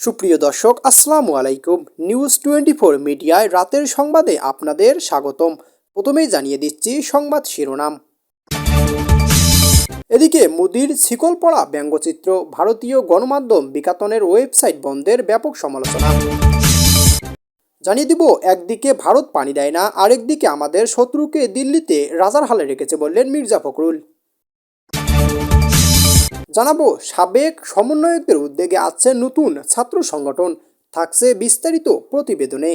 সুপ্রিয় দর্শক, আসসালামু আলাইকুম। নিউজ টোয়েন্টি ফোর মিডিয়ায় রাতের সংবাদে আপনাদের স্বাগতম। প্রথমেই জানিয়ে দিচ্ছি সংবাদ শিরোনাম। এদিকে মোদির শিকল পড়া ব্যঙ্গচিত্র, ভারতীয় গণমাধ্যম বিকাতনের ওয়েবসাইট বন্ধের ব্যাপক সমালোচনা। জানিয়ে দিব, একদিকে ভারত পানি দেয় না, আরেকদিকে আমাদের শত্রুকে দিল্লিতে রাজার হালে রেখেছে বললেন মির্জা ফখরুল। জানাব, সাবেক সমন্বয়কদের উদ্যোগে আছে নতুন ছাত্র সংগঠন। থাকছে বিস্তারিত প্রতিবেদনে।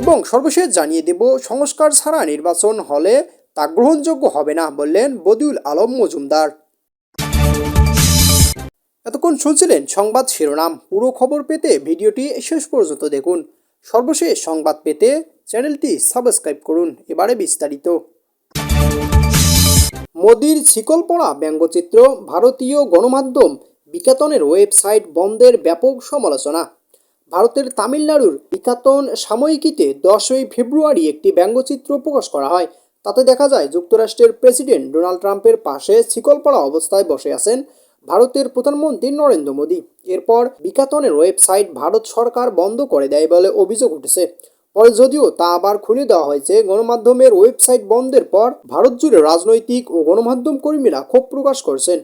এবং সর্বশেষ জানিয়ে দেব, সংস্কার ছাড়া নির্বাচন হলে তা গ্রহণযোগ্য হবে না বললেন বদিউল আলম মজুমদার। এতক্ষণ শুনছিলেন সংবাদ শিরোনাম। পুরো খবর পেতে ভিডিওটি শেষ পর্যন্ত দেখুন। সর্বশেষ সংবাদ পেতে চ্যানেলটি সাবস্ক্রাইব করুন। এবারে বিস্তারিত। মোদির শিকল পড়া ব্যঙ্গচিত্র, ভারতীয় গণমাধ্যম বিকাতনের ওয়েবসাইট বন্ধের ব্যাপক সমালোচনা। ভারতের তামিলনাড়ুর বিকাতন সাময়িকীতে দশই ফেব্রুয়ারি একটি ব্যঙ্গচিত্র প্রকাশ করা হয়। তাতে দেখা যায়, যুক্তরাষ্ট্রের প্রেসিডেন্ট ডোনাল্ড ট্রাম্পের পাশে শিকল পড়া অবস্থায় বসে আছেন ভারতের প্রধানমন্ত্রী নরেন্দ্র মোদী। এরপর বিকাতনের ওয়েবসাইট ভারত সরকার বন্ধ করে দেয় বলে অভিযোগ উঠেছে। পরে যদিও তা আবার খুলে দেওয়া হয়েছে, গণমাধ্যমের ওয়েবসাইট বন্ধের পর ভারত জুড়ে রাজনৈতিক ও গণমাধ্যম কর্মীরা ক্ষোভ প্রকাশ করছেন।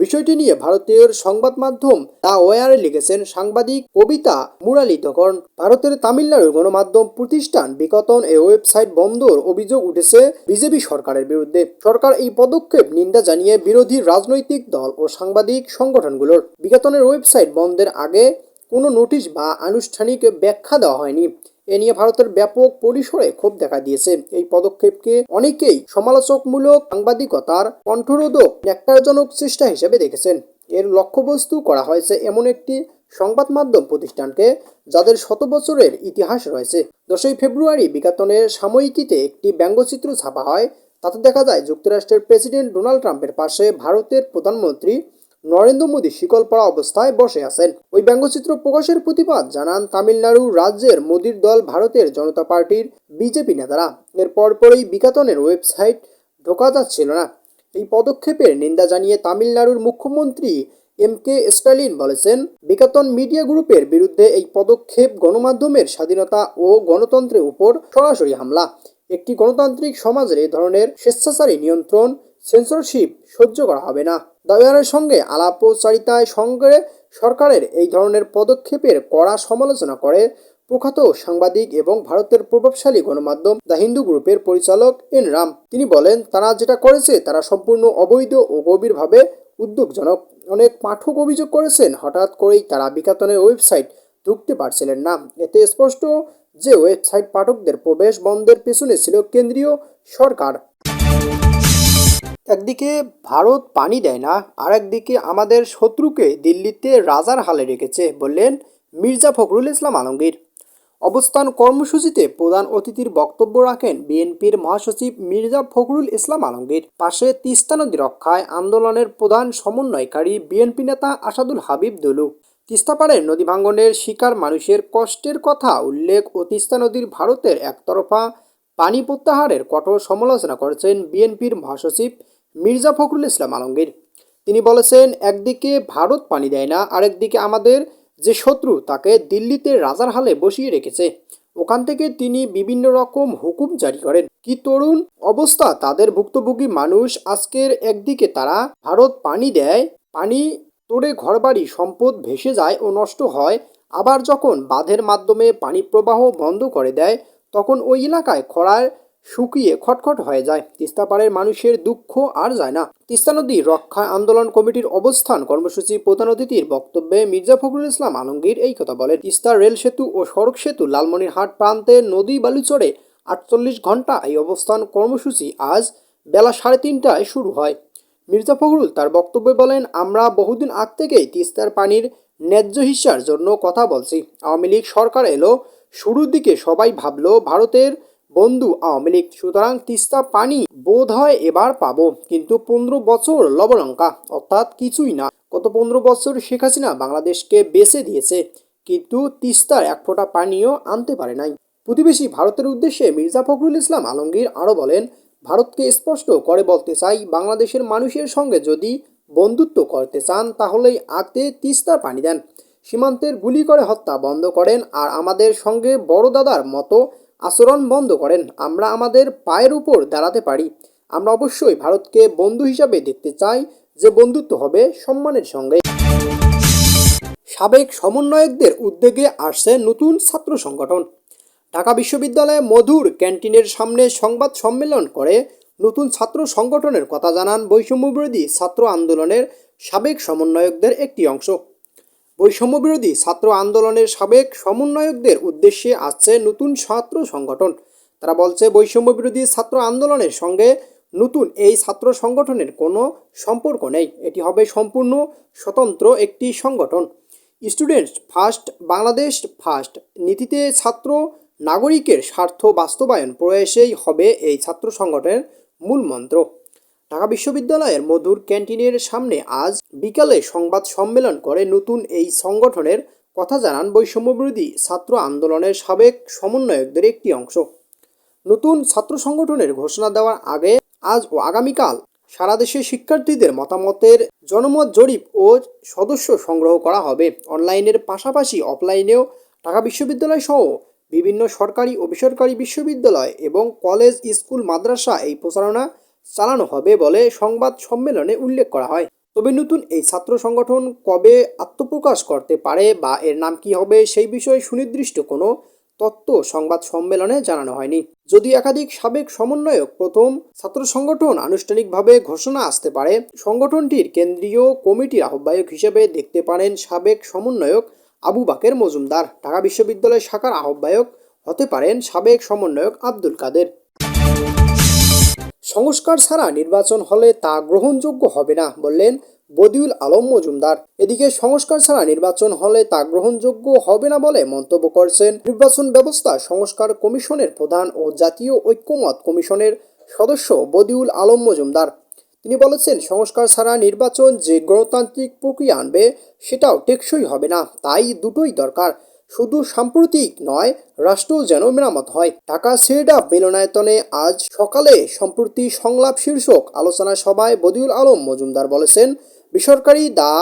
বিষয়টি নিয়ে ভারতীয় সংবাদ মাধ্যম দা ওয়ারে লিখেছেন সাংবাদিক কবিতা মুরালিতকরণ ভারতের তামিলনাড়ুর গণমাধ্যম প্রতিষ্ঠান বিকতন এই ওয়েবসাইট বন্ধর অভিযোগ উঠেছে বিজেপি সরকারের বিরুদ্ধে। সরকার এই পদক্ষেপ নিন্দা জানিয়ে বিরোধী রাজনৈতিক দল ও সাংবাদিক সংগঠনগুলোর বিকতনের ওয়েবসাইট বন্ধের আগে কোনো নোটিশ বা আনুষ্ঠানিক ব্যাখ্যা দেওয়া হয়নি। এ নিয়ে ভারতের ব্যাপক পরিসরে ক্ষোভ দেখা দিয়েছে। এই পদক্ষেপকে অনেকেই সমালোচকমূলক সাংবাদিকতার কণ্ঠরোধক, ন্যাক্কারজনক চেষ্টা হিসেবে দেখেছেন। এর লক্ষ্যবস্তু করা হয়েছে এমন একটি সংবাদ মাধ্যম প্রতিষ্ঠানকে, যাদের শত বছরের ইতিহাস রয়েছে। দশই ফেব্রুয়ারি বিকাতনের সাময়িকীতে একটি ব্যঙ্গচিত্র ছাপা হয়। তাতে দেখা যায়, যুক্তরাষ্ট্রের প্রেসিডেন্ট ডোনাল্ড ট্রাম্পের পাশে ভারতের প্রধানমন্ত্রী নরেন্দ্র মোদী শিকল পড়া অবস্থায় বসে আছেন। ওই ব্যঙ্গচিত্র প্রকাশের প্রতিবাদ জানান তামিলনাড়ু রাজ্যের মোদীর দল ভারতের জনতা পার্টির বিজেপি নেতারা। এর পরপরই বিকাতনের ওয়েবসাইট ঢোকা যাচ্ছিল না। এই পদক্ষেপের নিন্দা জানিয়ে তামিলনাড়ুর মুখ্যমন্ত্রী এম কে স্টালিন বলেছেন, বিকাতন মিডিয়া গ্রুপের বিরুদ্ধে এই পদক্ষেপ গণমাধ্যমের স্বাধীনতা ও গণতন্ত্রের উপর সরাসরি হামলা। একটি গণতান্ত্রিক সমাজের এই ধরনের স্বেচ্ছাচারী নিয়ন্ত্রণ সেন্সরশিপ সহ্য করা হবে না। দাওয়ারের সঙ্গে আলাপচারিতায় সঙ্গে সরকারের এই ধরনের পদক্ষেপের কড়া সমালোচনা করে প্রখ্যাত সাংবাদিক এবং ভারতের প্রভাবশালী গণমাধ্যম দ্য হিন্দু গ্রুপের পরিচালক এন রাম। তিনি বলেন, তারা যেটা করেছে তারা সম্পূর্ণ অবৈধ ও গভীরভাবে উদ্যোগজনক অনেক পাঠক অভিযোগ করেছেন, হঠাৎ করেই তারা বিকাতনের ওয়েবসাইট ঢুকতে পারছিলেন না। এতে স্পষ্ট যে ওয়েবসাইট পাঠকদের প্রবেশ বন্ধের পেছনে ছিল কেন্দ্রীয় সরকার। একদিকে ভারত পানি দেয় না আর একদিকে আমাদের শত্রুকে দিল্লিতে রাজার হালে রেখেছে বললেন মির্জা ফখরুল ইসলাম আলমগীর। অবস্থান কর্মসূচিতে প্রধান অতিথির বক্তব্য রাখেন বিএনপির মহাসচিব মির্জা ফখরুল ইসলাম আলমগীর। পাশে তিস্তা নদী রক্ষায় আন্দোলনের প্রধান সমন্বয়কারী বিএনপি নেতা আসাদুল হাবিব দুলু। তিস্তাপাড়ের নদী ভাঙ্গনের শিকার মানুষের কষ্টের কথা উল্লেখ ও তিস্তা নদীর ভারতের একতরফা পানি প্রত্যাহারের কঠোর সমালোচনা করেছেন বিএনপির মহাসচিব মির্জা ফখরুল ইসলাম আলমগীর। তিনি বলেছেন, একদিকে ভারত পানি দেয় না, আরেকদিকে আমাদের যে শত্রু তাকে দিল্লিতে রাজার হালে বসিয়ে রেখেছে। ওখান থেকে তিনি বিভিন্ন রকম হুকুম জারি করেন। কি তরুণ অবস্থা তাদের ভুক্তভোগী মানুষ, আজকের একদিকে তারা ভারত পানি দেয়, পানি তোড়ে ঘরবাড়ি সম্পদ ভেসে যায় ও নষ্ট হয়, আবার যখন বাঁধের মাধ্যমে পানি প্রবাহ বন্ধ করে দেয় তখন ওই এলাকায় খরার শুকিয়ে খটখট হয়ে যায়। তিস্তাপাড়ের মানুষের দুঃখ আর যায় না। তিস্তা নদী রক্ষা আন্দোলন কমিটির অবস্থান কর্মসূচি প্রধান অতিথির বক্তব্যে মির্জা ফখরুল ইসলাম আলমগীর এই কথা বলেন। তিস্তা রেল সেতু ও সড়ক সেতু লালমনিরহাট প্রান্তে নদী বালুচরে আটচল্লিশ ঘণ্টা এই অবস্থান কর্মসূচি আজ বেলা সাড়ে তিনটায় শুরু হয়। মির্জা ফখরুল তার বক্তব্যে বলেন, আমরা বহুদিন আগ থেকেই তিস্তার পানির ন্যায্য হিস্যার জন্য কথা বলছি। আওয়ামী লীগ সরকার এলো শুরুর দিকে সবাই ভাবলো, ভারতের বন্ধু আওয়ামী লীগ, সুতরাং তিস্তা পানি বোধ হয় এবার পাবো। কিন্তু পনেরো বছর লবলঙ্কা অর্থাৎ কিছুই না। গত পনেরো বছর শেখ হাসিনা বাংলাদেশকে বেছে দিয়েছে, কিন্তু তিস্তার এক ফোঁটা পানিও আনতে পারে নাই। প্রতিবেশী ভারতের উদ্দেশ্যে মির্জা ফখরুল ইসলাম আলমগীর আরও বলেন, ভারতকে স্পষ্ট করে বলতে চাই, বাংলাদেশের মানুষের সঙ্গে যদি বন্ধুত্ব করতে চান, তাহলেই আঁকতে তিস্তার পানি দেন। সীমান্তের গুলি করে হত্যা বন্ধ করেন আর আমাদের সঙ্গে বড় দাদার মতো আচরণ বন্ধ করেন। আমরা আমাদের পায়ের উপর দাঁড়াতে পারি। আমরা অবশ্যই ভারতকে বন্ধু হিসাবে দেখতে চাই যে বন্ধুত্ব হবে সম্মানের সঙ্গে। সাবেক সমন্বয়কদের উদ্যোগে আসছে নতুন ছাত্র সংগঠন। ঢাকা বিশ্ববিদ্যালয়ে মধুর ক্যান্টিনের সামনে সংবাদ সম্মেলন করে নতুন ছাত্র সংগঠনের কথা জানান বৈষম্যবিরোধী ছাত্র আন্দোলনের সাবেক সমন্বয়কদের একটি অংশ। বৈষম্যবিরোধী ছাত্র আন্দোলনের সাবেক সমন্বয়কদের উদ্দেশ্যে আসছে নতুন ছাত্র সংগঠন। তারা বলছে, বৈষম্যবিরোধী ছাত্র আন্দোলনের সঙ্গে নতুন এই ছাত্র সংগঠনের কোনো সম্পর্ক নেই। এটি হবে সম্পূর্ণ স্বতন্ত্র একটি সংগঠন। স্টুডেন্টস ফার্স্ট, বাংলাদেশ ফার্স্ট নীতিতে ছাত্র নাগরিকের স্বার্থ বাস্তবায়ন প্রয়াসেই হবে এই ছাত্র সংগঠনের মূল মন্ত্র। ঢাকা বিশ্ববিদ্যালয়ের মধুর ক্যান্টিনের সামনে আজ বিকালে সংবাদ সম্মেলন করে নতুন এই সংগঠনের কথা জানান বৈষম্যবিরোধী ছাত্র আন্দোলনের সাবেক সমন্বয়কদের একটি অংশ। নতুন ছাত্র সংগঠনের ঘোষণা দেওয়ার আগে আজ ও আগামীকাল সারা দেশে শিক্ষার্থীদের মতামতের জনমত জরিপ ও সদস্য সংগ্রহ করা হবে। অনলাইনের পাশাপাশি অফলাইনেও ঢাকা বিশ্ববিদ্যালয় সহ বিভিন্ন সরকারি ও বেসরকারি বিশ্ববিদ্যালয় এবং কলেজ, স্কুল, মাদ্রাসা এই প্রচারণা চালানো হবে বলে সংবাদ সম্মেলনে উল্লেখ করা হয়। তবে নতুন এই ছাত্র সংগঠন কবে আত্মপ্রকাশ করতে পারে বা এর নাম কি হবে সেই বিষয়ে সুনির্দিষ্ট কোনো তত্ত্ব সংবাদ সম্মেলনে জানানো হয়নি। যদি একাধিক সাবেক সমন্বয়ক প্রথম ছাত্র সংগঠন আনুষ্ঠানিকভাবে ঘোষণা আসতে পারে, সংগঠনটির কেন্দ্রীয় কমিটির আহ্বায়ক হিসেবে দেখতে পারেন সাবেক সমন্বয়ক আবু বাকের মজুমদার। ঢাকা বিশ্ববিদ্যালয় শাখার আহ্বায়ক হতে পারেন সাবেক সমন্বয়ক আব্দুল কাদের। সংস্কার ছাড়া নির্বাচন হলে তা গ্রহণযোগ্য হবে না বললেন বদিউল আলম মজুমদার। এদিকে সংস্কার ছাড়া নির্বাচন হলে তা গ্রহণযোগ্য হবে না বলে মন্তব্য করছেন নির্বাচন ব্যবস্থা সংস্কার কমিশনের প্রধান ও জাতীয় ঐক্যমত কমিশনের সদস্য বদিউল আলম মজুমদার। তিনি বলেছেন, সংস্কার ছাড়া নির্বাচন যে গণতান্ত্রিক প্রক্রিয়া আনবে সেটাও টেকসই হবে না, তাই দুটোই দরকার। শুধু সাম্প্রতিক নয়, রাষ্ট্র যেন মেরামত হয়। ঢাকা সেডা মিলনায়তনে আজ সকালে সম্প্রতি সংলাপ শীর্ষক আলোচনা সভায় বদিউল আলম মজুমদার বলেছেন, বেসরকারি দা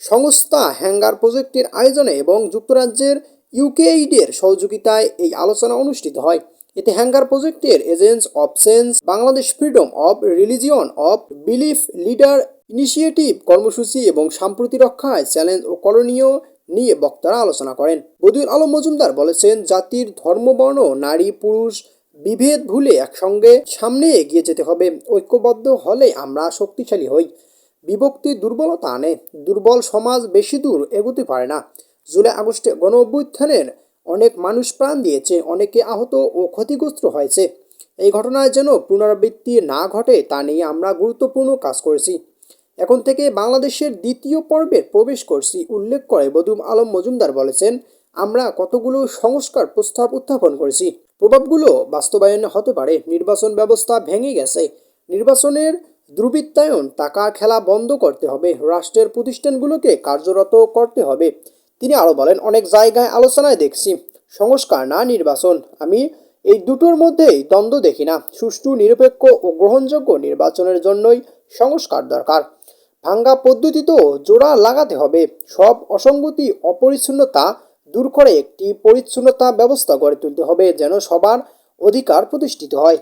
সংস্থা হ্যাঙ্গার প্রজেক্টের আয়োজনে এবং যুক্তরাজ্যের ইউকেইডের সহযোগিতায় এই আলোচনা অনুষ্ঠিত হয়। এতে হ্যাঙ্গার প্রজেক্টের agents of sense, Bangladesh freedom of religion of belief leader initiative কর্মসূচি এবং সাম্প্রতি রক্ষায় চ্যালেঞ্জ ও করণীয় নিয়ে বক্তারা আলোচনা করেন। বদিউল আলম মজুমদার বলেছেন, জাতির ধর্মবর্ণ নারী, পুরুষ বিভেদ ভুলে একসঙ্গে সামনে এগিয়ে যেতে হবে। ঐক্যবদ্ধ হলে আমরা শক্তিশালী হই। বিভক্তি দুর্বলতা আনে। দুর্বল সমাজ বেশি দূর এগোতে পারে না। জুলাই আগস্টে গণ অভ্যুত্থানের অনেক মানুষ প্রাণ দিয়েছে, অনেকে আহত ও ক্ষতিগ্রস্ত হয়েছে। এই ঘটনায় যেন পুনরাবৃত্তি না ঘটে, তা নিয়ে আমরা গুরুত্বপূর্ণ কাজ করেছি। এখন থেকে বাংলাদেশের দ্বিতীয় পর্বে প্রবেশ করছি, উল্লেখ করে বদুম আলম মজুমদার বলেছেন, আমরা কতগুলো সংস্কার প্রস্তাব উত্থাপন করেছি। প্রভাবগুলো বাস্তবায়ন হতে পারে, নির্বাচন ব্যবস্থা ভেঙে গেছে, নির্বাচনের দুর্বৃত্তায়ন, টাকা খেলা বন্ধ করতে হবে, রাষ্ট্রের প্রতিষ্ঠানগুলোকে কার্যরত করতে হবে। তিনি আরও বলেন, অনেক জায়গায় আলোচনায় দেখছি, সংস্কার না, নির্বাচন। আমি এই দুটোর মধ্যেই দ্বন্দ্ব দেখি না। সুষ্ঠু, নিরপেক্ষ ও গ্রহণযোগ্য নির্বাচনের জন্যই সংস্কার দরকার। ভাঙ্গা পদ্ধতি তো জোড়া লাগাতে হবে। সব অসঙ্গতি, অপরিচ্ছন্নতা দূর করে একটি পরিচ্ছন্নতা ব্যবস্থা গড়ে তুলতে হবে যেন সবার অধিকার প্রতিষ্ঠিত হয়।